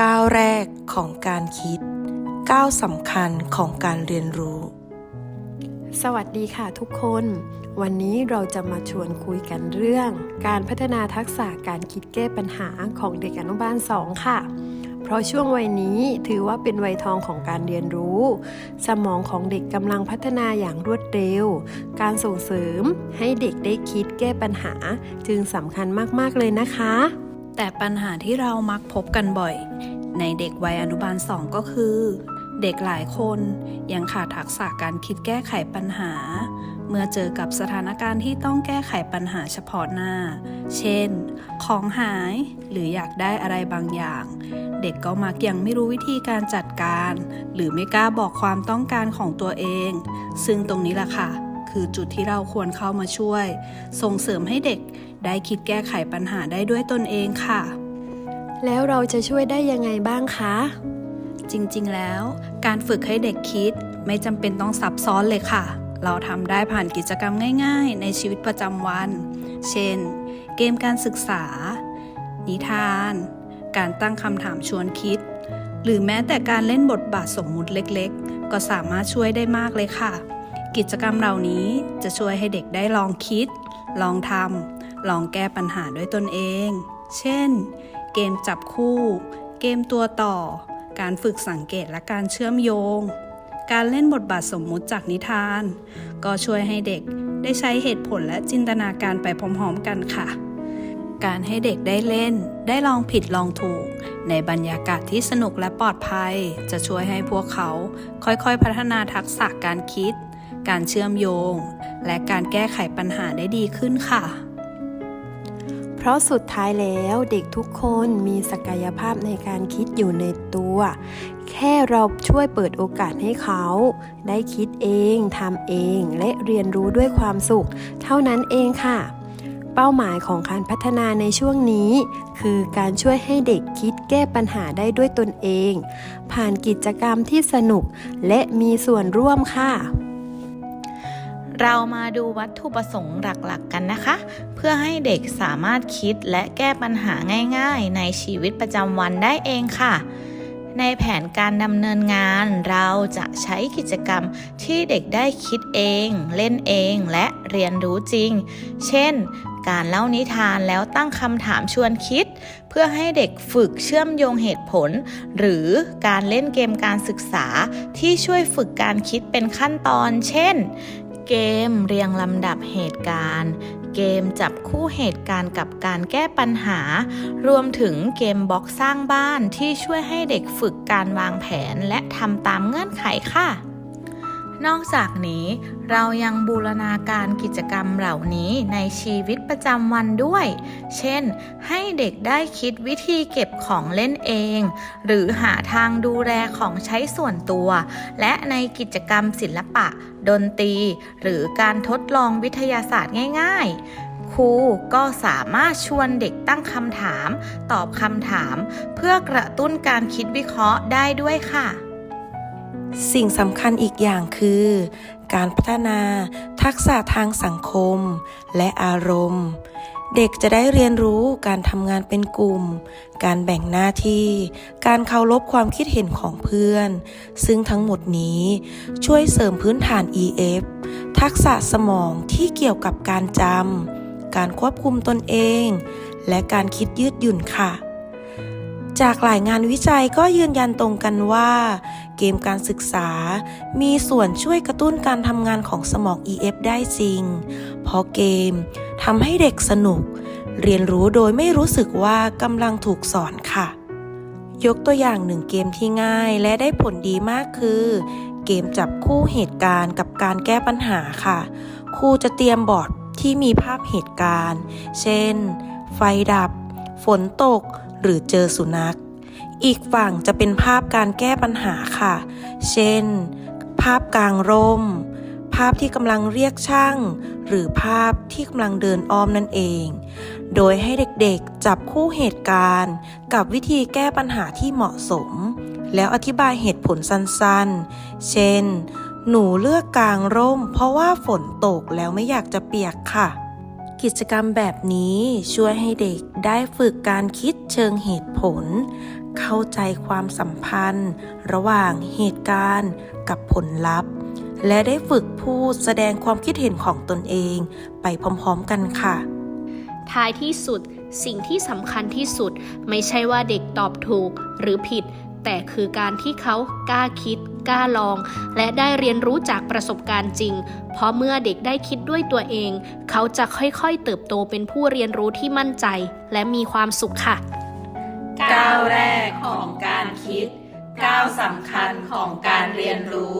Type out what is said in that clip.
ก้าวแรกของการคิด ก้าวสำคัญของการเรียนรู้ สวัสดีค่ะทุกคน วันนี้เราจะมาชวนคุยกันเรื่อง การพัฒนาทักษะการคิดแก้ปัญหาของเด็กอนุบาล 2 ค่ะ เพราะช่วงวัยนี้ถือว่าเป็นวัยทองของการเรียนรู้ สมองของเด็กกำลังพัฒนาอย่างรวดเร็ว การส่งเสริมให้เด็กได้คิดแก้ปัญหาจึงสำคัญมากๆเลยนะคะ แต่ปัญหาที่เรามักพบกันบ่อย ในเด็กวัยอนุบาล2ก็คือ เด็กหลายคนยังขาดทักษะการคิดแก้ไขปัญหา เมื่อเจอกับสถานการณ์ที่ต้องแก้ไขปัญหาเฉพาะหน้า เช่น ของหายหรืออยากได้อะไรบางอย่าง เด็กก็มักยังไม่รู้วิธีการจัดการ หรือไม่กล้าบอกความต้องการของตัวเอง ซึ่งตรงนี้แหละค่ะคือจุดที่เราควรเข้ามาช่วย ส่งเสริมให้เด็ก ได้คิดแก้ไขปัญหาได้ด้วยตนเองค่ะ แล้วเราจะช่วยได้ยังไงบ้างคะ จริงๆแล้ว การฝึกให้เด็กคิดไม่จำเป็นต้องซับซ้อนเลยค่ะ เราทำได้ผ่านกิจกรรมง่าย ๆ ในชีวิตประจำวัน เช่น เกมการศึกษา นิทาน การตั้งคำถามชวนคิด หรือแม้แต่การเล่นบทบาทสมมุติเล็กๆ ก็สามารถช่วยได้มากเลยค่ะกิจกรรมเหล่านี้จะช่วยให้เด็กได้ลองคิด ลองทำ ลองแก้ปัญหาด้วยตนเอง เช่น เกมจับคู่ เกมตัวต่อ การฝึกสังเกตและการเชื่อมโยง การเล่นบทบาทสมมุติจากนิทาน ก็ช่วยให้เด็กได้ใช้เหตุผลและจินตนาการไปพร้อมๆกันค่ะ การให้เด็กได้เล่น ได้ลองผิดลองถูก ในบรรยากาศที่สนุกและปลอดภัย จะช่วยให้พวกเขาค่อยๆพัฒนาทักษะการคิด การเชื่อมโยง และการแก้ไขปัญหาได้ดีขึ้นค่ะ ราะสุดท้ายแล้วเด็กทุกคนมีศักยภาพในการคิดอยู่ในตัว แค่เราช่วยเปิดโอกาสให้เขา ได้คิดเองทำเองและเรียนรู้ด้วยความสุข เท่านั้นเองค่ะ เป้าหมายของการพัฒนาในช่วงนี้ คือการช่วยให้เด็กคิดแก้ปัญหาได้ด้วยตนเอง ผ่านกิจกรรมที่สนุกและมีส่วนร่วมค่ะ เรามาดูวัตถุประสงค์หลักๆกันนะคะ เพื่อให้เด็กสามารถคิดและแก้ปัญหาง่ายๆ ในชีวิตประจำวันได้เองค่ะ ในแผนการดำเนินงานเราจะใช้กิจกรรมที่เด็กได้คิดเอง เล่นเองและเรียนรู้จริง เช่น การเล่านิทานแล้วตั้งคำถามชวนคิด เพื่อให้เด็กฝึกเชื่อมโยงเหตุผล หรือการเล่นเกมการศึกษาที่ช่วยฝึกการคิดเป็นขั้นตอน เช่น เกมเรียงลำดับเหตุการณ์ เกมจับคู่เหตุการณ์กับการแก้ปัญหา รวมถึงเกมบล็อกสร้างบ้านที่ช่วยให้เด็กฝึกการวางแผนและทำตามเงื่อนไขค่ะ นอกจากนี้เรายังบูรณาการกิจกรรมเหล่านี้ในชีวิตประจำวันด้วย เช่น ให้เด็กได้คิดวิธีเก็บของเล่นเอง หรือหาทางดูแลของใช้ส่วนตัว และในกิจกรรมศิลปะ ดนตรี หรือการทดลองวิทยาศาสตร์ง่าย ๆครูก็สามารถชวนเด็กตั้งคำถาม ตอบคำถาม เพื่อกระตุ้นการคิดวิเคราะห์ได้ด้วยค่ะ สิ่งสำคัญอีกอย่างคือ การพัฒนาทักษะทางสังคมและอารมณ์ เด็กจะได้เรียนรู้การทำงานเป็นกลุ่ม การแบ่งหน้าที่ การเคารพความคิดเห็นของเพื่อน ซึ่งทั้งหมดนี้ช่วยเสริมพื้นฐาน EF ทักษะสมองที่เกี่ยวกับการจำการควบคุมตนเอง และการคิดยืดหยุ่นค่ะ จากหลายงานวิจัยก็ยืนยันตรงกันว่า เกมการศึกษา มีส่วนช่วยกระตุ้นการทำงานของสมอง EF ได้จริง เพราะเกมทำให้เด็กสนุก เรียนรู้โดยไม่รู้สึกว่ากำลังถูกสอนค่ะ ยกตัวอย่างหนึ่งเกมที่ง่ายและได้ผลดีมากคือ เกมจับคู่เหตุการณ์กับการแก้ปัญหาค่ะ ครูจะเตรียมบอร์ดที่มีภาพเหตุการณ์ เช่น ไฟดับ ฝนตก หรือเจอสุนัข อีกฝั่งจะเป็นภาพการแก้ปัญหาค่ะ เช่น ภาพกลางร่ม ภาพที่กำลังเรียกช่าง หรือภาพที่กำลังเดินอ้อมนั่นเอง โดยให้เด็กๆจับคู่เหตุการณ์ กับวิธีแก้ปัญหาที่เหมาะสม แล้วอธิบายเหตุผลสั้นๆ เช่น หนูเลือกกลางร่ม เพราะว่าฝนตกแล้วไม่อยากจะเปียกค่ะ กิจกรรมแบบนี้ช่วยให้เด็กได้ฝึกการคิดเชิงเหตุผล เข้าใจความสัมพันธ์ ระหว่างเหตุการณ์กับผลลัพธ์ และได้ฝึกพูดแสดงความคิดเห็นของตนเองไปพร้อมๆกันค่ะ ท้ายที่สุดสิ่งที่สำคัญที่สุดไม่ใช่ว่าเด็กตอบถูกหรือผิด แต่คือการที่เขากล้าคิด กล้าลอง และได้เรียนรู้จากประสบการณ์จริง เพราะเมื่อเด็กได้คิดด้วยตัวเอง เขาจะค่อยๆเติบโตเป็นผู้เรียนรู้ที่มั่นใจ และมีความสุขค่ะก้าวแรกของการคิดก้าวสำคัญของการเรียนรู้